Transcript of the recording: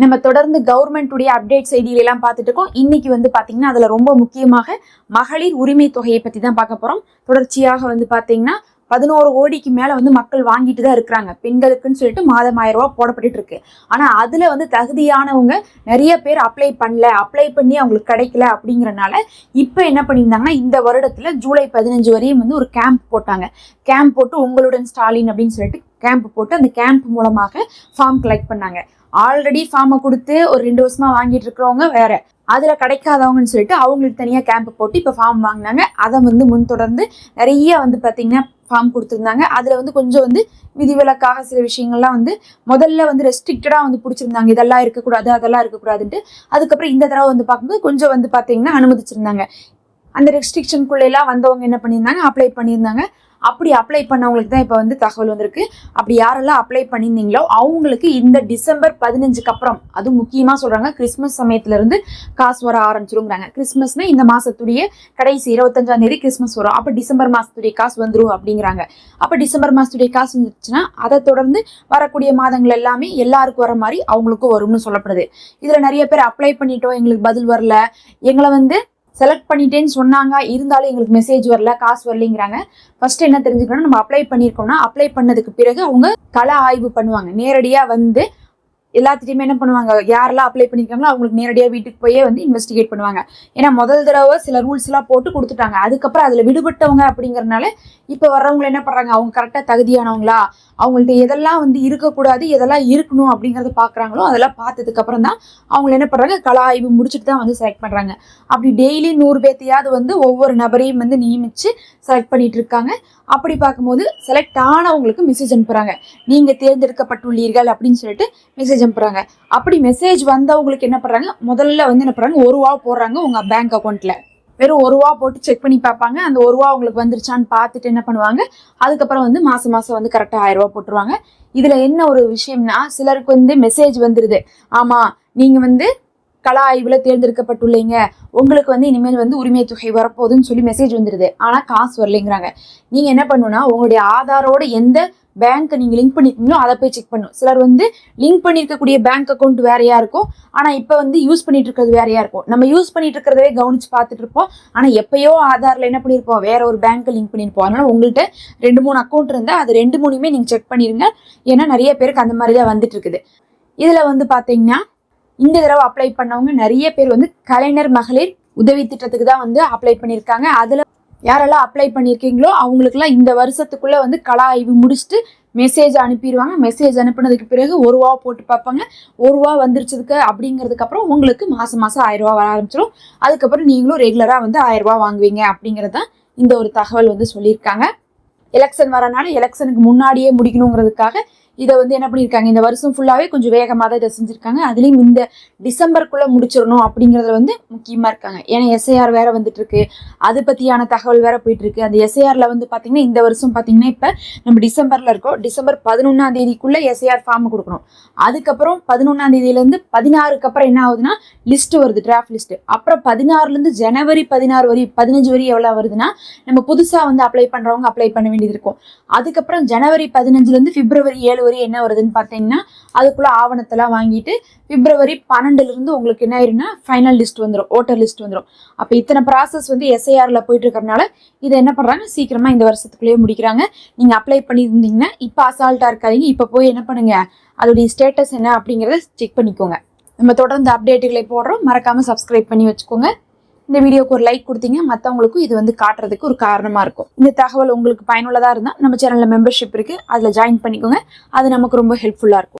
நம்ம தொடர்ந்து கவர்மெண்ட்டுடைய அப்டேட் செய்திகள் எல்லாம் பார்த்துட்டு இருக்கோம். இன்னைக்கு வந்து பார்த்தீங்கன்னா அதில் ரொம்ப முக்கியமாக மகளிர் உரிமை தொகையை பற்றி தான் பார்க்க போகிறோம் தொடர்ச்சியாக வந்து பார்த்தீங்கன்னா பதினோரு கோடிக்கு மேலே வந்து மக்கள் வாங்கிட்டு தான் இருக்கிறாங்க. பெண்களுக்குன்னு சொல்லிட்டு மாதம் ஆயிரம் ரூபாய் போடப்பட்டு இருக்கு. ஆனால் அதில் வந்து தகுதியானவங்க நிறைய பேர் அப்ளை பண்ணல அப்ளை பண்ணி அவங்களுக்கு கிடைக்கல அப்படிங்கிறனால இப்போ என்ன பண்ணியிருந்தாங்கன்னா இந்த வருடத்தில் ஜூலை பதினஞ்சு வரையும் வந்து ஒரு கேம்ப் போட்டாங்க. கேம்ப் போட்டு உங்களுடன் ஸ்டாலின் அப்படின்னு சொல்லிட்டு கேம்ப் போட்டு அந்த கேம்ப் மூலமாக ஃபார்ம் கலெக்ட் பண்ணாங்க. ஆல்ரெடி ஃபார்மை கொடுத்து ஒரு ரெண்டு வருஷமா வாங்கிட்டு இருக்கிறவங்க வேற. அதில் கிடைக்காதவங்கன்னு சொல்லிட்டு அவங்களுக்கு தனியாக கேம்ப் போட்டு இப்போ ஃபார்ம் வாங்கினாங்க. அதை வந்து முன் தொடர்ந்து நிறைய வந்து பார்த்திங்கன்னா ஃபார்ம் கொடுத்துருந்தாங்க. அதில் வந்து கொஞ்சம் வந்து விதிவிலக்காக சில விஷயங்கள்லாம் வந்து முதல்ல வந்து ரெஸ்ட்ரிக்டடாக வந்து பிடிச்சிருந்தாங்க. இதெல்லாம் இருக்கக்கூடாது அதெல்லாம் இருக்கக்கூடாதுன்ட்டு. அதுக்கப்புறம் இந்த தடவை வந்து பார்க்கும்போது கொஞ்சம் வந்து பார்த்திங்கன்னா அனுமதிச்சிருந்தாங்க. அந்த ரெஸ்ட்ரிக்ஷனுக்குள்ளெல்லாம் வந்தவங்க என்ன பண்ணியிருந்தாங்க? அப்ளை பண்ணியிருந்தாங்க. அப்படி அப்ளை பண்ணவங்களுக்கு தான் இப்போ வந்து தகவல் வந்திருக்கு. அப்படி யாரெல்லாம் அப்ளை பண்ணியிருந்தீங்களோ அவங்களுக்கு இந்த டிசம்பர் பதினஞ்சுக்கு அப்புறம் அதுவும் முக்கியமாக சொல்கிறாங்க கிறிஸ்மஸ் சமயத்துலேருந்து காசு வர ஆரம்பிச்சிருங்கிறாங்க. கிறிஸ்மஸ்னா இந்த மாதத்துடைய கடைசி இருபத்தஞ்சாம் தேதி கிறிஸ்மஸ் வரும். அப்போ டிசம்பர் மாதத்துடைய காசு வந்துடும் அப்படிங்கிறாங்க. அப்போ டிசம்பர் மாதத்துடைய காசு வந்துச்சுன்னா அதை தொடர்ந்து வரக்கூடிய மாதங்கள் எல்லாமே எல்லாருக்கும் வர மாதிரி அவங்களுக்கும் வரும்னு சொல்லப்படுது. இதில் நிறைய பேர் அப்ளை பண்ணிட்டோம் எங்களுக்கு பதில் வரல. எங்களை வந்து செலக்ட் பண்ணிட்டேன்னு சொன்னாங்க. இருந்தாலும் எங்களுக்கு மெசேஜ் வரல காசு வரலைங்கிறாங்க. ஃபர்ஸ்ட் என்ன தெரிஞ்சுக்கணும் நம்ம அப்ளை பண்ணியிருக்கோம்னா அப்ளை பண்ணதுக்கு பிறகு அவங்க கள ஆய்வு பண்ணுவாங்க. நேரடியாக வந்து எல்லாத்திட்டையுமே என்ன பண்ணுவாங்க? யாரெல்லாம் அப்ளை பண்ணியிருக்காங்களோ அவங்களுக்கு நேரடியாக வீட்டுக்கு போயே வந்து இன்வெஸ்டிகேட் பண்ணுவாங்க. ஏன்னா முதல் தடவை சில ரூல்ஸ் எல்லாம் போட்டு கொடுத்துட்டாங்க. அதுக்கப்புறம் அதில் விடுபட்டவங்க அப்படிங்கிறனால இப்போ வர்றவங்க என்ன பண்ணுறாங்க அவங்க கரெக்டாக தகுதியானவங்களா? அவங்கள்ட்ட எதெல்லாம் வந்து இருக்கக்கூடாது எதெல்லாம் இருக்கணும் அப்படிங்கிறத பார்க்குறாங்களோ அதெல்லாம் பார்த்ததுக்கப்புறம் தான் அவங்கள என்ன பண்ணுறாங்க கலாய்வு ஆய்வு முடிச்சுட்டு தான் வந்து செலக்ட் பண்ணுறாங்க அப்படி டெய்லி நூறு பேர்த்தையாவது வந்து ஒவ்வொரு நபரையும் வந்து நியமித்து செலக்ட் பண்ணிகிட்டு இருக்காங்க. அப்படி பார்க்கும்போது செலக்ட் ஆனவங்களுக்கு மெசேஜ் அனுப்புகிறாங்க நீங்கள் தேர்ந்தெடுக்கப்பட்டுள்ளீர்கள் அப்படின்னு சொல்லிட்டு மெசேஜ் அனுப்புகிறாங்க அப்படி மெசேஜ் வந்தவங்களுக்கு என்ன பண்ணுறாங்க முதல்ல வந்து என்ன பண்ணுறாங்க ஒரு ரூபா போடுறாங்க உங்கள் பேங்க் அக்கௌண்ட்டில் வெறும் ஒரு ரூபா போட்டு செக் பண்ணி பார்ப்பாங்க. அந்த ஒரு ரூபா உங்களுக்கு வந்துருச்சான்னு பார்த்துட்டு என்ன பண்ணுவாங்க? அதுக்கப்புறம் வந்து மாதம் மாதம் வந்து கரெக்டாக ஆயிரம் ரூபா போட்டுருவாங்க. இதில் என்ன ஒரு விஷயம்னா சிலருக்கு வந்து மெசேஜ் வந்துடுது ஆமாம் நீங்கள் வந்து கலா ஆய்வில் தேர்ந்தெடுக்கப்பட்டுள்ளீங்க. உங்களுக்கு வந்து இனிமேல் வந்து உரிமை தொகை வரப்போகுதுன்னு சொல்லி மெசேஜ் வந்துடுது ஆனால் காசு வரலைங்கிறாங்க. நீங்கள் என்ன பண்ணுன்னா உங்களுடைய ஆதாரோட எந்த பேங்க் நீங்க லிங்க் பண்ணிருக்கீங்களோ அதை போய் செக் பண்ணணும். சிலர் வந்து லிங்க் பண்ணிருக்கக்கூடிய பேங்க் அக்கௌண்ட் வேறையா இருக்கும். ஆனா இப்ப வந்து யூஸ் பண்ணிட்டு இருக்கிறது வேறையா இருக்கும். நம்ம யூஸ் பண்ணிட்டு இருக்கிறதவே கவனிச்சு பார்த்துட்டு இருப்போம். ஆனா எப்பயோ ஆதார்ல என்ன பண்ணிருப்போம்? வேற ஒரு பேங்க் லிங்க் பண்ணிருப்போம். அதனால உங்கள்கிட்ட ரெண்டு மூணு அக்கௌண்ட் இருந்தா அது ரெண்டு மூணுமே நீங்க செக் பண்ணிருங்க. ஏன்னா நிறைய பேருக்கு அந்த மாதிரி தான் வந்துட்டு இருக்குது இதுல வந்து பாத்தீங்கன்னா இந்த தடவை அப்ளை பண்ணவங்க நிறைய பேர் வந்து கலைஞர் மகளிர் உதவி திட்டத்துக்கு தான் வந்து அப்ளை பண்ணியிருக்காங்க. அதில் யாரெல்லாம் அப்ளை பண்ணியிருக்கீங்களோ அவங்களுக்குலாம் இந்த வருஷத்துக்குள்ளே வந்து கலா ஆய்வு முடிச்சுட்டு மெசேஜ் அனுப்பிடுவாங்க. மெசேஜ் அனுப்புனதுக்கு பிறகு ஒரு ரூபா போட்டு பார்ப்பாங்க. ஒரு ரூபா வந்துருச்சதுக்கு அப்படிங்கிறதுக்கு அப்புறம் உங்களுக்கு மாதம் மாதம் ஆயிரம் ரூபா வர ஆரம்பிச்சிடும் அதுக்கப்புறம் நீங்களும் ரெகுலராக வந்து ஆயிரரூபா வாங்குவீங்க அப்படிங்கிறது தான் இந்த ஒரு தகவல் வந்து சொல்லியிருக்காங்க. எலெக்ஷன் வரனால எலெக்ஷனுக்கு முன்னாடியே முடிக்கணுங்கிறதுக்காக இதை வந்து என்ன பண்ணியிருக்காங்க? இந்த வருஷம் ஃபுல்லாகவே கொஞ்சம் வேகமாக தான் இதை செஞ்சுருக்காங்க. அதுலேயும் இந்த டிசம்பருக்குள்ளே முடிச்சிடணும் அப்படிங்கிறதுல வந்து முக்கியமாக இருக்காங்க. ஏன்னா எஸ்ஐஆர் வேற வந்துட்டு இருக்கு அது பற்றியான தகவல் வேற போயிட்டுருக்கு. அந்த எஸ்ஐஆரில் வந்து பார்த்தீங்கன்னா இந்த வருஷம் பார்த்தீங்கன்னா இப்போ நம்ம டிசம்பரில் இருக்கோம். டிசம்பர் பதினொன்றாம் தேதிக்குள்ளே எஸ்ஐஆர் ஃபார்ம் கொடுக்கணும். அதுக்கப்புறம் பதினொன்றாம் தேதியிலேருந்து பதினாறுக்கு அப்புறம் என்ன ஆகுதுன்னா லிஸ்ட் வருது டிராஃப்ட் லிஸ்ட் அப்புறம் பதினாறுலேருந்து ஜனவரி பதினாறு வரி பதினஞ்சு வரி எவ்வளோ வருதுன்னா நம்ம புதுசாக வந்து அப்ளை பண்ணுறவங்க அப்ளை பண்ண வேண்டியது இருக்கும். அதுக்கப்புறம் ஜனவரி பதினஞ்சுலேருந்து பிப்ரவரி ஏழு பிப்ரவரி என்ன வருதுன்னு பார்த்தீங்கன்னா அதுக்குள்ள ஆவணத்தெல்லாம் வாங்கிட்டு பிப்ரவரி பன்னெண்டுலேருந்து உங்களுக்கு என்ன ஆயிருன்னா ஃபைனல் லிஸ்ட் வந்துடும் ஓட்டர் லிஸ்ட் வந்துடும் அப்போ இத்தனை ப்ராசஸ் வந்து எஸ்ஐஆரில் போயிட்டு இருக்கறனால இதை என்ன பண்ணுறாங்க சீக்கிரமாக இந்த வருஷத்துக்குள்ளேயே முடிக்கிறாங்க. நீங்கள் அப்ளை பண்ணியிருந்தீங்கன்னா இப்போ அசால்ட்டாக இருக்காதீங்க. இப்போ போய் என்ன பண்ணுங்கள் அதோடைய ஸ்டேட்டஸ் என்ன அப்படிங்கிறத செக் பண்ணிக்கோங்க. நம்ம தொடர்ந்து அப்டேட்டுகளை போடுறோம். மறக்காமல் சப்ஸ்கிரைப் பண்ணி வச்சுக்கோங்க. இந்த வீடியோக்கு ஒரு லைக் கொடுத்தீங்க மற்றவங்களுக்கும் இது வந்து காட்டுறதுக்கு ஒரு காரணமாக இருக்கும். இந்த தகவல் உங்களுக்கு பயனுள்ளதாக இருந்தால் நம்ம சேனலில் மெம்பர்ஷிப் இருக்குது அதில் ஜாயின் பண்ணிக்கோங்க. அது நமக்கு ரொம்ப ஹெல்ப்ஃபுல்லாக இருக்கும்.